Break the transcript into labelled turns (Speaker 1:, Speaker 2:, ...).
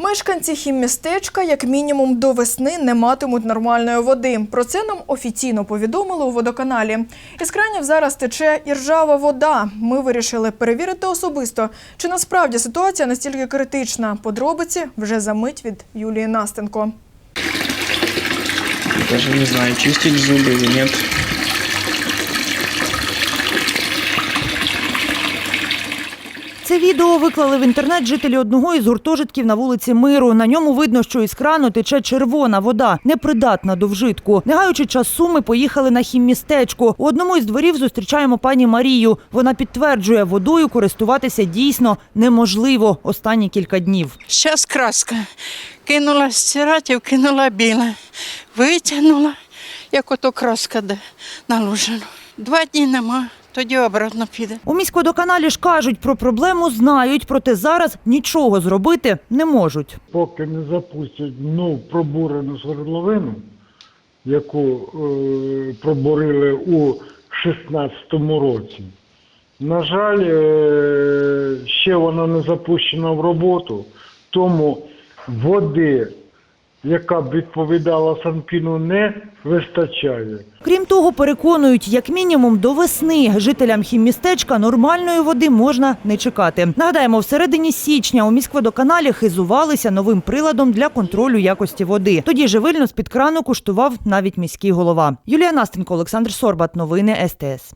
Speaker 1: Мешканці хіммістечка як мінімум до весни не матимуть нормальної води. Про це нам офіційно повідомили у водоканалі. Із кранів зараз тече і ржава вода. Ми вирішили перевірити особисто, чи насправді ситуація настільки критична. Подробиці вже за мить від Юлії Настенко.
Speaker 2: Даже не знаю, чистить зубы или нет.
Speaker 3: Це відео виклали в інтернет жителі одного із гуртожитків на вулиці Миру. На ньому видно, що із крану тече червона вода, непридатна до вжитку. Не гаючи часу, ми поїхали на хіммістечко. У одному із дворів зустрічаємо пані Марію. Вона підтверджує, водою користуватися дійсно неможливо останні кілька днів.
Speaker 4: Зараз краска. Кинула стирати, кинула біле. Витягнула, як ото краска де наложено. Два дні нема, тоді обратно піде.
Speaker 3: У міськводоканалі ж кажуть, про проблему знають, проте зараз нічого зробити не можуть.
Speaker 5: поки не запустять ну, пробурену свердловину, яку е, пробурили у 16-му році. На жаль, е, ще вона не запущена в роботу, тому води, яка б відповідала Санпіну, не вистачає.
Speaker 3: Крім того, переконують, як мінімум до весни жителям хіммістечка нормальної води можна не чекати. Нагадаємо, в середині січня у міськводоканалі хизувалися новим приладом для контролю якості води. Тоді живильно з під крану куштував навіть міський голова. Юлія Настенко, Олександр Сорбат. Новини СТС.